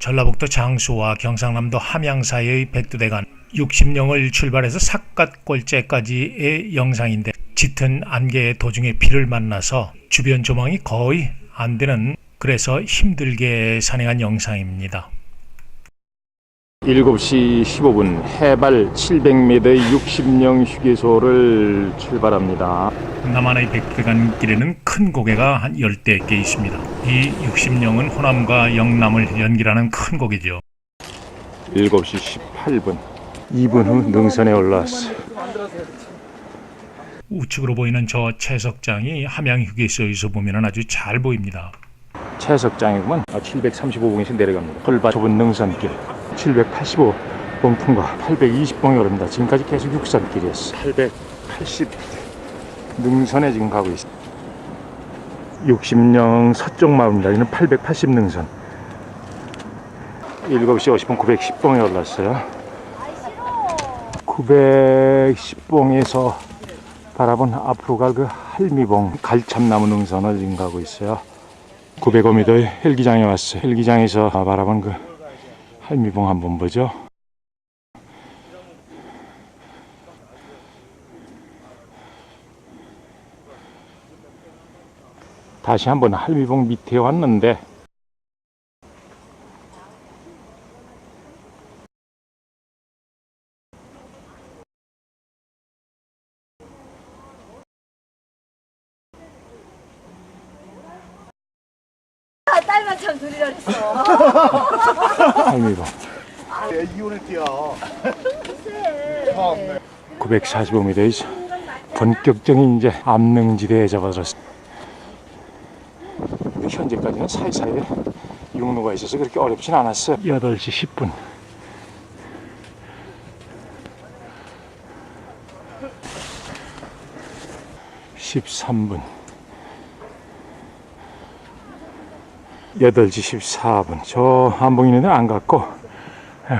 전라북도 장수와 경상남도 함양 사이의 백두대간 60령을 출발해서 삿갓골제까지의 영상인데 짙은 안개의 도중에 비를 만나서 주변 조망이 거의 안 되는 그래서 힘들게 산행한 영상입니다. 7시 15분 해발 700m의 60령 휴게소를 출발합니다. 남한의 백두대간 길에는 큰 고개가 한 10대 개 있습니다. 이 60령은 호남과 영남을 연결하는 큰 고개죠. 7시 18분 2분 후 능선에 올라왔어. 우측으로 보이는 저 채석장이 함양 휴게소에서 보면 아주 잘 보입니다. 채석장이구만. 아, 735봉에서 내려갑니다. 헐바 좁은 능선길 785봉 통과 820봉에 오릅니다. 지금까지 계속 육산길이었어. 880 능선에 지금 가고 있어. 60령 서쪽 마을입니다. 여기는 880 능선. 7시 50분 910봉에 올랐어요. 910봉에서 바라본 앞으로 갈 그 할미봉 갈참나무 능선을 지금 가고 있어요. 905m의 헬기장에 왔어요. 헬기장에서 바라본 그 할미봉 한번 보죠. 다시 한번 할미봉 밑에 왔는데 아, 딸만 참 둘이라 그랬어. 할미봉 이혼을 뛰어. 945m의 본격적인 이제 암릉지대에 접어들었습니다. 현재까지는 사이사이에 육로가 있어서 그렇게 어렵진 않았어요. 8시 10분. (13분) 8시 14분 저 한봉 있는 데는 안 갔고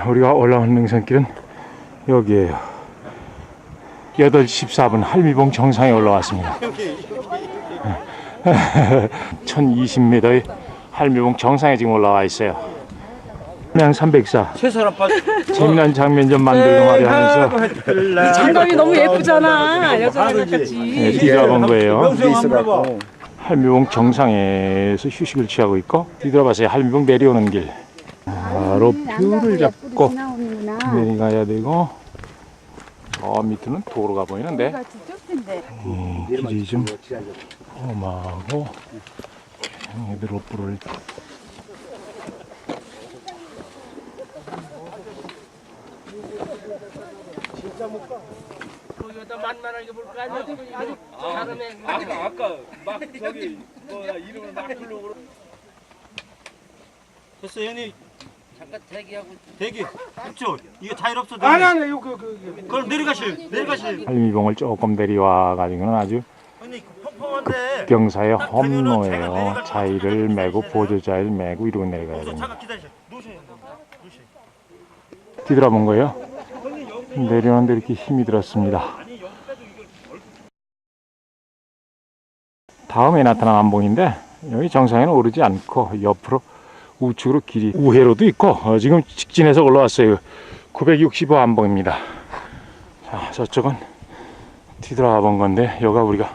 우리가 올라온 능선길은 여기에요 8시 14분 할미봉 정상에 올라왔습니다 1020m의 할미봉 정상에 지금 올라와 있어요 그냥 304 최선을 빠. 재미난 장면 좀 만들고 말이야 하면서 장갑이 너무 예쁘잖아. 여자 같이. 네, 뒤돌아본 거예요. 할미봉 정상에서 휴식을 취하고 있고 뒤돌아봐서요 할미봉 내려오는 길 바로 뷰를 잡고 내려가야 되고 저 밑에는 도로가 보이는데. 이 길이 좀 험하고 얘들 로프를 아까 아까 막 저기 뭐야 이름을 막 부르고 됐어 형님 잠깐 대기하고 대기. 그쵸? 이게 타일 없어 아니 아니 이거 그, 그, 그럼 내려가실 내려가실. 할미봉을 조금 내려와 가지고는 아주 형님 펑펑한데 병사의 험로예요. 자의를 메고 보조자를 메고 이러고 내려가야 됩니다. 잠깐 기다리셔 뒤돌아본 거예요? 내려오는데 이렇게 힘이 들었습니다. 다음에 나타난 암봉인데 여기 정상에는 오르지 않고 옆으로 우측으로 길이 우회로도 있고 어, 지금 직진해서 올라왔어요. 965 암봉입니다. 자 저쪽은 뒤돌아가 본 건데 여기가 우리가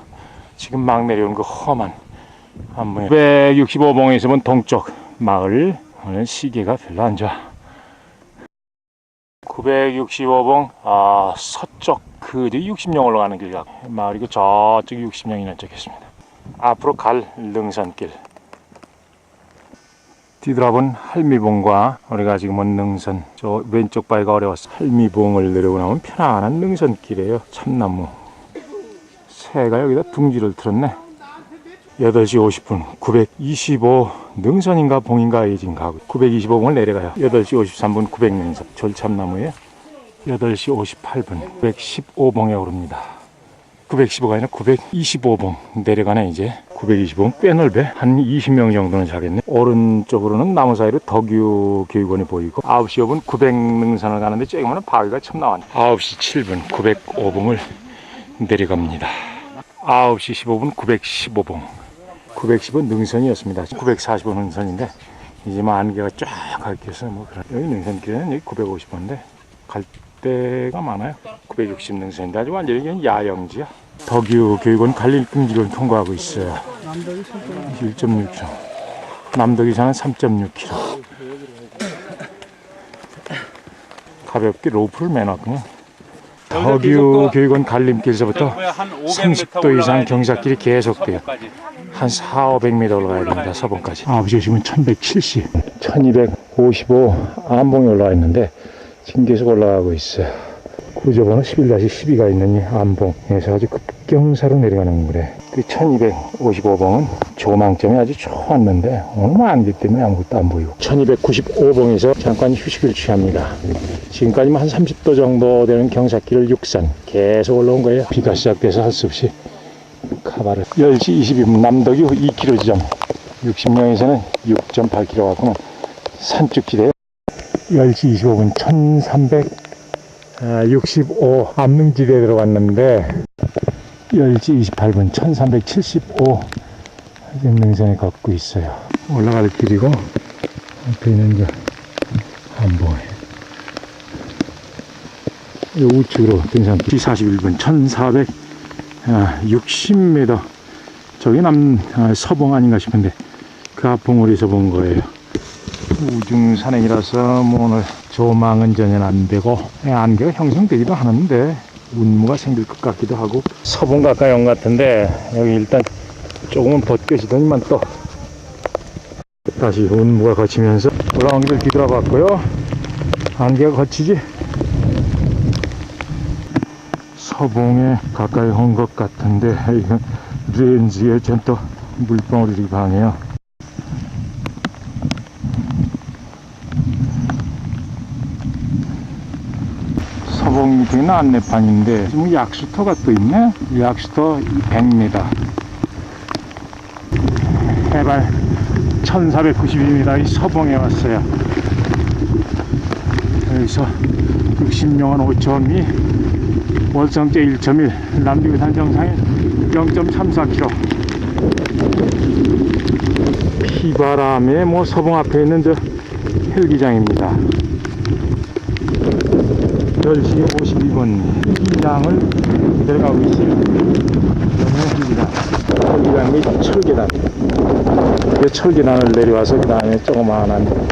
지금 막 내려오는 그 험한 암봉 965봉에 있으면 동쪽 마을 오늘 시계가 별로 안 좋아. 965봉 아, 서쪽 그 60령 올라가는 길 같고. 마을이고 저쪽 60령이나 적혔습니다. 앞으로 갈 능선길 뒤돌아본 할미봉과 우리가 지금 온 능선 저 왼쪽 바위가 어려워서 할미봉을 내려고 나면 편안한 능선길이에요. 참나무. 새가 여기다 둥지를 틀었네. 8시 50분 925 능선인가 봉인가 가고 925봉을 내려가요. 8시 53분 900능선. 절참나무에 8시 58분 915봉에 오릅니다. 915가 아니라 925봉 내려가네 이제 925봉 꽤 넓어 한 20명 정도는 자겠네. 오른쪽으로는 나무 사이로 덕유 교육원이 보이고 9시 5분 900능선을 가는데 조그마한 바위가 참 나왔네. 9시 7분 905봉을 내려갑니다. 9시 15분 915봉. 910은 능선이었습니다. 945 능선인데 이제 뭐 안개가 쫙 깎여서 뭐 그런. 여기 능선길에는 여기 950원인데 갈 데가 많아요. 960 능선인데 아주 완전히 야영지야 덕유 교육원 갈림길을 통과하고 있어요 1.6km 남덕이 산은 3.6km 가볍게 로프를 매놨군요 덕유 교육원 갈림길서부터 30도 이상 경사길이 계속돼요 한 4, 500m 올라가야 됩니다. 서봉까지. 아버지 오시면 1170, 1255 안봉에 올라와 있는데 지금 계속 올라가고 있어요. 구조번호 11-12가 있는 이 안봉에서 아주 급경사로 내려가는 거래. 그 1255봉은 조망점이 아주 좋았는데 오늘 뭐 안개 때문에 아무것도 안 보이고 1295봉에서 잠깐 휴식을 취합니다. 지금까지만 한 30도 정도 되는 경사길을 육산 계속 올라온 거예요. 비가 시작돼서 할 수 없이 카바를 10시 22분 남덕이 2km 지점 60명에서는 6.8km 갖고는 산쭉지대 10시 25분 1365 암릉지대에 들어갔는데 10시 28분 1375 지금 능선에 걷고 있어요. 올라갈 길이고 앞에 있는 그 한봉에. 이 우측으로 등산 41분 1400 아, 60m 저기 남 아, 서봉 아닌가 싶은데 그 앞봉우리에서 본 거예요. 우중 산행이라서 뭐 오늘 조망은 전혀 안 되고 예, 안개가 형성되기도 하는데 운무가 생길 것 같기도 하고. 서봉 가까이 온것 같은데 여기 일단 조금은 벗겨지더니만 또. 다시 운무가 거치면서 올라온 길을 뒤돌아 봤고요. 안개가 거치지. 서봉에 가까이 온 것 같은데 이건 렌즈에 전또 물방울이 강해요. 서봉 밑에는 안내판인데 지금 약수터가 또 있네. 약수터 100m. 해발 1492m 이 서봉에 왔어요. 여기서 60용원 5.2 월성제 1.1 남비산 정상에 0.34km 피바람에 뭐 서봉 앞에 있는 저 헬기장입니다 10시 52분 헬기장을 내려가고 여기는 헬기장 헬기장이 철계단. 그 철계단을 내려와서 그 다음에 조그마한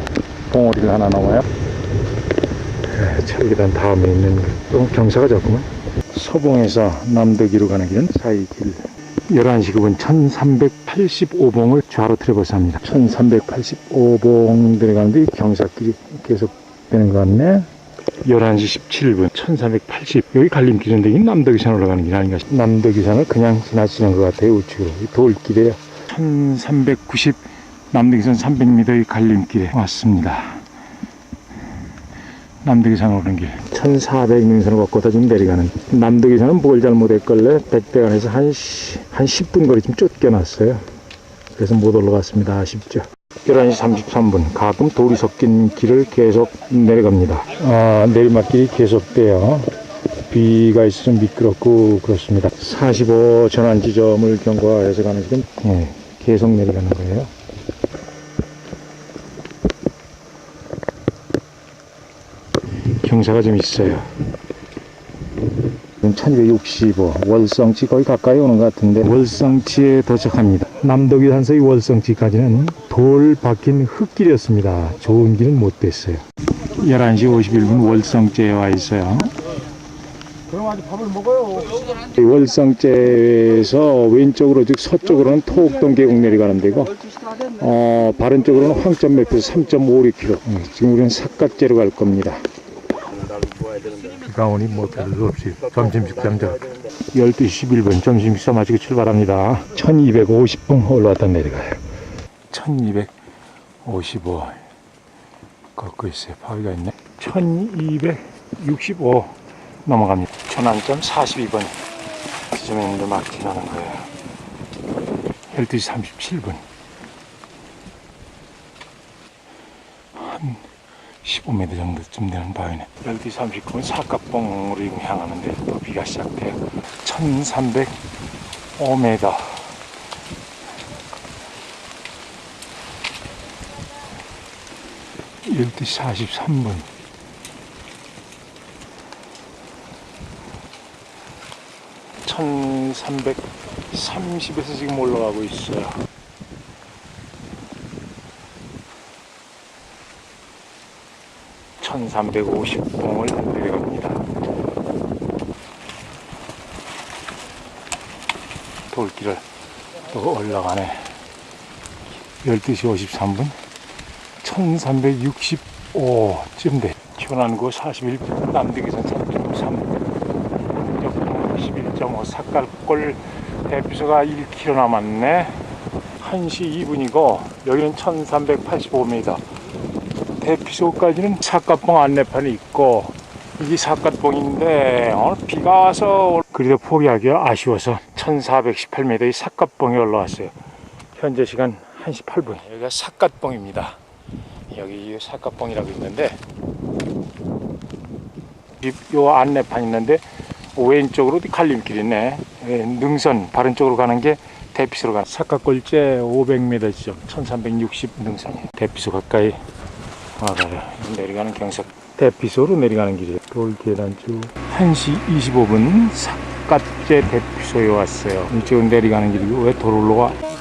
봉우리를 하나 넘어요. 네, 철계단 다음에 있는 또 경사가 좋구만. 서봉에서 남덕이로 가는 길은 사이 길. 11시 9분 1385봉을 좌로 트래버스 합니다. 1385봉 들어가는데 이 경사길이 계속 되는 것 같네 11시 17분 1380 여기 갈림길인데 이 남덕이산 올라가는 길 아닌가 싶 남덕이산을 그냥 지나치는 것 같아요 우측으로. 이 돌길이에요 1390 남덕이산 300m 의 갈림길에 왔습니다. 남덕이산 오는 길. 1400명선을 걷고 다 지금 내려가는. 남덕이산은 뭘 잘못했걸래? 백대간에서 한, 시- 한 10분 거리 좀 쫓겨났어요. 그래서 못 올라갔습니다. 아쉽죠 11시 33분 가끔 돌이 섞인 길을 계속 내려갑니다. 아, 내리막길이 계속돼요. 비가 있어서 좀 미끄럽고 그렇습니다. 45 전환 지점을 경과해서 가는 길은 예, 계속 내려가는 거예요. 경사가 좀 있어요. 1265 월성치 거의 가까이 오는 것 같은데 월성치에 도착합니다. 남덕이 산서의 월성치까지는 돌 박힌 흙길이었습니다. 좋은 길은 못 됐어요. 11시 51분 월성제에 와 있어요. 그럼 아직 밥을 먹어요. 이 월성제에서 왼쪽으로 즉 서쪽으로는 토옥동 계곡 내려가는 데고 어, 바른 쪽으로는 황점 매표에서 3.56km 지금 우리는 삿갓제로 갈 겁니다 오니 뭐 별로 없이 점심 저 12시 11분 점심 식사 마치고 출발합니다. 1250분 올라왔다 내려가요. 1255 걷고 있어요. 바위가 있네. 1265 넘어갑니다. 천안점 42번. 지점에 있는데 막 지나는 거예요. 12시 37분. 한 15m 정도쯤 되는 바위네. 12시 39분 사각봉으로 지금 향하는데 또 비가 시작돼요. 1305m. 12시 43분. (1330에서) 지금 올라가고 있어요 (1350봉을) 내려갑니다. 돌길을 또 올라가네. 12시 53분. 1365쯤 돼. 현안구 41분 남대기선 3.3 역풍 11.5 삭갈골 대피소가 1km 남았네. 1시 2분이고 여기는 1385m 대피소까지는 삭갓봉 안내판이 있고 이게 삭갓봉인데 오늘 비가 와서 그래도 포기하기 아쉬워서 1418m의 삭갓봉에 올라왔어요 현재 시간 1시 8분. 여기가 삭갓봉입니다. 여기 삭갓봉이라고 있는데 이- 요 안내판 있는데 왼쪽으로 갈림길 있네. 예, 능선 바른 쪽으로 가는 게 대피소로 가는 삭갓골제 500m 지점 1360 능선이에요. 대피소 가까이 와가요. 내려가는 경사 대피소로 내려가는 길이에요. 돌 계단 쭉 1시 25분 삭갓제 대피소에 왔어요. 이쪽은 내려가는 길이고 왜 도로로 가?